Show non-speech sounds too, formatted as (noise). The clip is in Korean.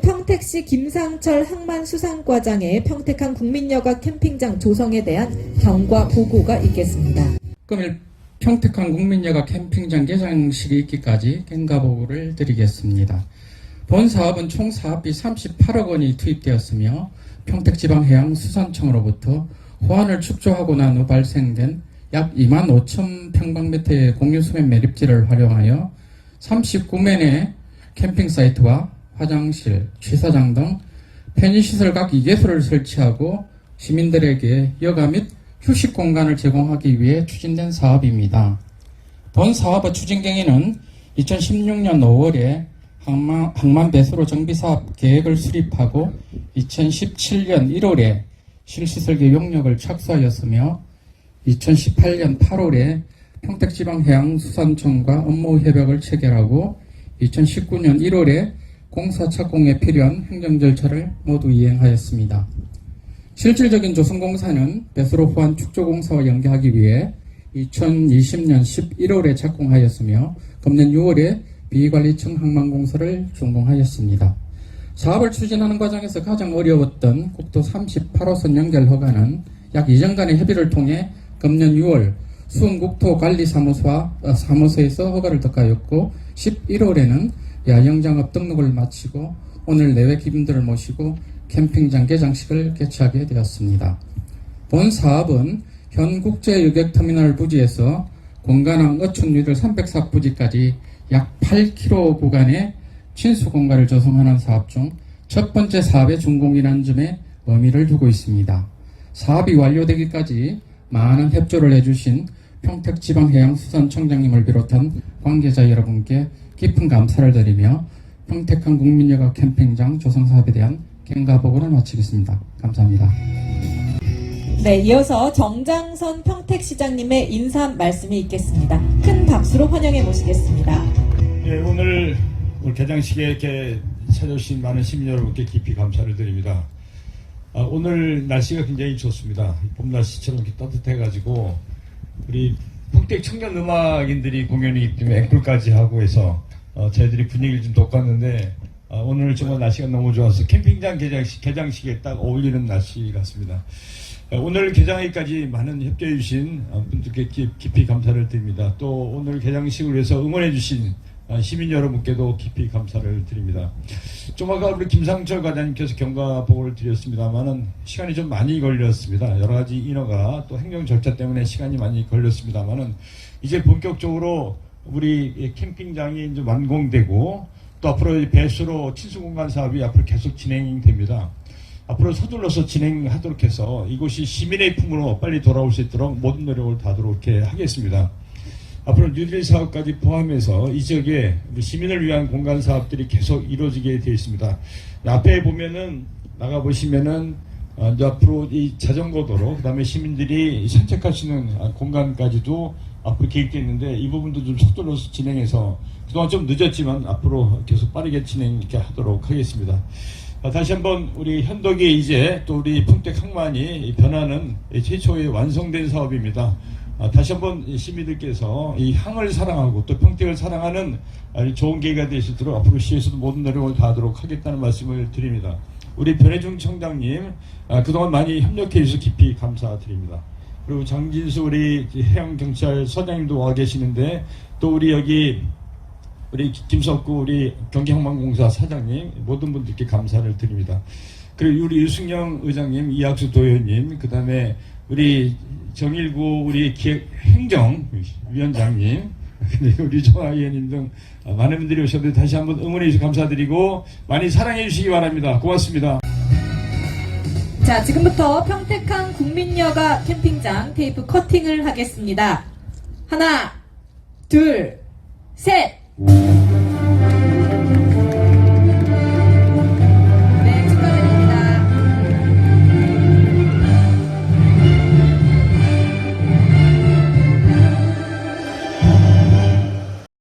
평택시 김상철 항만수산과장의 평택항 국민여가 캠핑장 조성에 대한 경과 보고가 있겠습니다. 금일 평택항 국민여가 캠핑장 개장식이 있기까지 경과 보고를 드리겠습니다. 본 사업은 총 사업비 38억 원이 투입되었으며 평택지방해양수산청으로부터 호안을 축조하고 난 후 발생된 약 2만 5천 평방미터의 공유수면 매립지를 활용하여 39면의 캠핑 사이트와 화장실, 취사장 등 편의시설 각 2개소를 설치하고 시민들에게 여가 및 휴식 공간을 제공하기 위해 추진된 사업입니다. 본 사업의 추진 경위는 2016년 5월에 항만, 항만 배수로 정비 사업 계획을 수립하고 2017년 1월에 실시 설계 용역을 착수하였으며 2018년 8월에 평택지방해양수산청과 업무 협약을 체결하고 2019년 1월에 공사 착공에 필요한 행정 절차를 모두 이행하였습니다. 실질적인 조성공사는 배수로 호환 축조공사와 연계하기 위해 2020년 11월에 착공하였으며 금년 6월에 비관리청 항만공사를 준공하였습니다. 사업을 추진하는 과정에서 가장 어려웠던 국도 38호선 연결 허가는 약 2년간의 협의를 통해 금년 6월 수원국토관리사무소와 어, 사무소에서 허가를 덕하였고 11월에는 야영장업 등록을 마치고 오늘 내외 기분들을 모시고 캠핑장 개장식을 개최하게 되었습니다. 본 사업은 현 국제 유객터미널 부지에서 공간항 어촌리들 304 부지까지 약 8km 구간의 친수 공간을 조성하는 사업 중 첫 번째 사업의 준공이라는 점에 의미를 두고 있습니다. 사업이 완료되기까지 많은 협조를 해주신 평택지방해양수산청장님을 비롯한 관계자 여러분께 깊은 감사를 드리며 평택항 국민여가 캠핑장 조성 사업에 대한 경과 보고를 마치겠습니다. 감사합니다. 네, 이어서 정장선 평택시장님의 인사 말씀이 있겠습니다. 큰 박수로 환영해 모시겠습니다. 예, 오늘 우리 개장식에 이렇게 찾아주신 많은 시민 여러분께 깊이 감사를 드립니다. 아, 오늘 날씨가 굉장히 좋습니다. 봄 날씨처럼 이렇게 따뜻해가지고 우리 평택 청년 음악인들이 공연이기 때문에 앵콜까지 하고 해서 어, 저희들이 분위기를 좀 돋갔는데 아, 오늘 정말 날씨가 너무 좋아서 캠핑장 개장식, 개장식에 딱 어울리는 날씨 같습니다. 어, 오늘 개장회까지 많은 협조해 주신 어, 분들께 깊- 깊이 감사를 드립니다. 또 오늘 개장식을 위해서 응원해 주신 어, 시민 여러분께도 깊이 감사를 드립니다. 좀 아까 우리 김상철 과장님께서 경과 보고를 드렸습니다만은 시간이 좀 많이 걸렸습니다. 여러 가지 인허가 또 행정 절차 때문에 시간이 많이 걸렸습니다만은 이제 본격적으로 우리 이 캠핑장이 이제 완공되고 또 앞으로 이 배수로 친수 공간 사업이 앞으로 계속 진행됩니다. 앞으로 서둘러서 진행하도록 해서 이곳이 시민의 품으로 빨리 돌아올 수 있도록 모든 노력을 다하도록 하겠습니다. 앞으로 뉴딜 사업까지 포함해서 이 지역에 시민을 위한 공간 사업들이 계속 이루어지게 되어 있습니다. 앞에 보면은 나가 보시면은 어, 이제 앞으로 이 자전거 도로 그다음에 시민들이 산책할 수 있는 아, 공간까지도 앞으로 계획되어 있는데 이 부분도 좀 서둘러서 진행해서 그동안 좀 늦었지만 앞으로 계속 빠르게 진행 이렇게 하도록 하겠습니다. 아, 다시 한번 우리 현덕이 이제 또 우리 풍택 항만이 변하는 이 최초의 완성된 사업입니다. 아, 다시 한번 이 시민들께서 이 항을 사랑하고 또 평택을 사랑하는 아, 이 좋은 계기가 있도록 앞으로 시에서도 모든 노력을 다하도록 하겠다는 말씀을 드립니다. 우리 변혜중 청장님 아, 그동안 많이 협력해 주셔서 깊이 감사드립니다. 그리고 장진수 우리 해양경찰 서장님도 와 계시는데 또 우리 여기 우리 김석구 우리 경기항만공사 사장님 모든 분들께 감사를 드립니다. 그리고 우리 유승영 의장님, 이학수 도의원님, 그 다음에 우리 정일구 우리 기획 행정위원장님, 그리고 (laughs) 우리 정아 의원님 등 많은 분들이 오셨는데 다시 한번 응원해 주셔서 감사드리고 많이 사랑해 주시기 바랍니다. 고맙습니다. 자, 지금부터 평택항 국민여가 캠핑장 테이프 커팅을 하겠습니다. 하나, 둘, 셋!